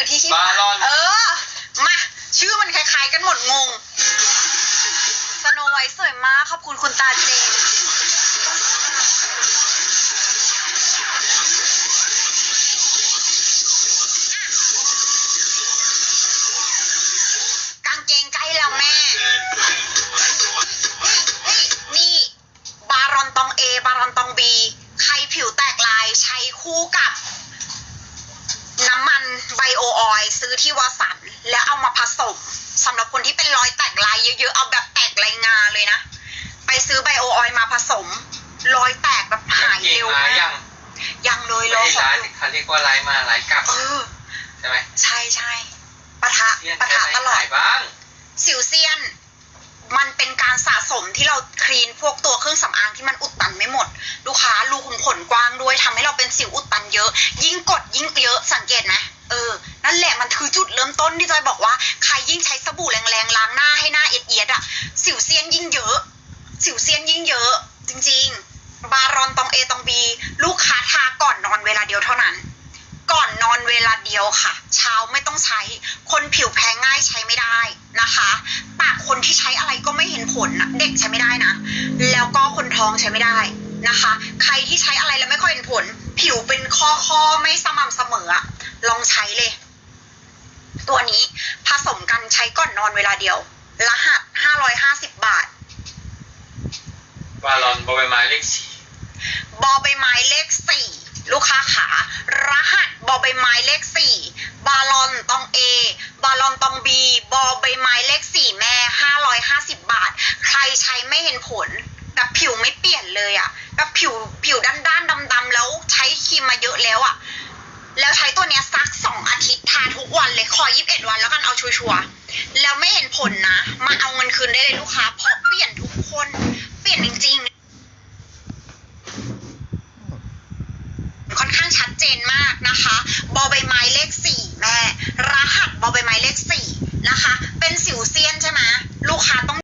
อยู่ที่ขี้บาลอน เออ มา ชื่อมันคล้ายๆกันหมดงง สโนไวท์สวยมาก ขอบคุณคุณตาเจน ที่วาสันแล้วเอามาผสมสำหรับคนที่เป็นรอยแตกลายเยอะๆเอาแบบแตกลายงาเลยนะ ไปซื้อไบโอออยล์มาผสม รอยแตกแบบหายเก่งเร็วมามากยังยังเลยรไม่อได้ขอร้ายดูเขาเรียกว่าร้ายมาร้ายกลับเออใช่ไหมใช่ใช่ปะทะเลี่ยนปะแค่ทะไหนตลอดหายบ้างสิวเซียน มันเป็นการสะสมที่เราคลีนพวกตัวเครื่องสำอางที่มันอุดตันไม่หมด ลูกค้ารูขุมขนกว้างด้วยทำให้เราเป็นสิวอุดตันเยอะ ยิ่งกดยิ่งเยอะสังเกตไหม เออ นั่นแหละมันคือจุดเริ่มต้นที่จอยบอกว่าใครยิ่งใช้สบู่แรงๆล้างหน้าให้หน้าเอียดๆอะ สิวเซียนยิ่งเยอะ สิวเซียนยิ่งเยอะ จริง ๆ บารอนตองเอตองบี ลูกค้าทาก่อนนอนเวลาเดียวเท่านั้น ก่อนนอนเวลาเดียวค่ะ เช้าไม่ต้องใช้ คนผิวแพ้ง่ายใช้ไม่ได้นะคะปากคนที่ใช้อะไรก็ไม่เห็นผลนะเด็กใช้ไม่ได้นะ แล้วก็คนท้องใช้ไม่ได้นะคะ ใครที่ใช้อะไรแล้วไม่ค่อยเห็นผล ผิวเป็นข้อข้อไม่สม่ำเสมออะ ลองใช้เลย ตัวนี้ผสมกันใช้ก่อนนอนเวลาเดียว รหัส550บาท วาลอนบอใบไม้เลขสี่บอใบไม้เลขสี่ลูกค้าขารหัสบอใบไม้เลขสี่บาลอนตองเอบาลอนตองบีบอใบไม้เลขสี่แม่ห้าร้อยห้าสิบบาท ใครใช้ไม่เห็นผลแบบผิวไม่เปลี่ยนเลยอะแบบผิวผิวด้านด้านดำๆแล้วใช้ครีมมาเยอะแล้วอะ ใช้ตัวเนี้ยซักสองอาทิตย์ทาทุกวันเลย ขอยิบเอ็ดวันแล้วกันเอาชัวร์ๆแล้วไม่เห็นผลนะ มาเอาเงินคืนได้เลยลูกค้า เพราะเปลี่ยนทุกคน เปลี่ยนจริงๆ ค่อนข้างชัดเจนมากนะคะ บอใบไม้เลขสี่แม่ รหัสบอใบไม้เลขสี่นะคะ เป็นสิวเซียนใช่ไหมลูกค้าต้อง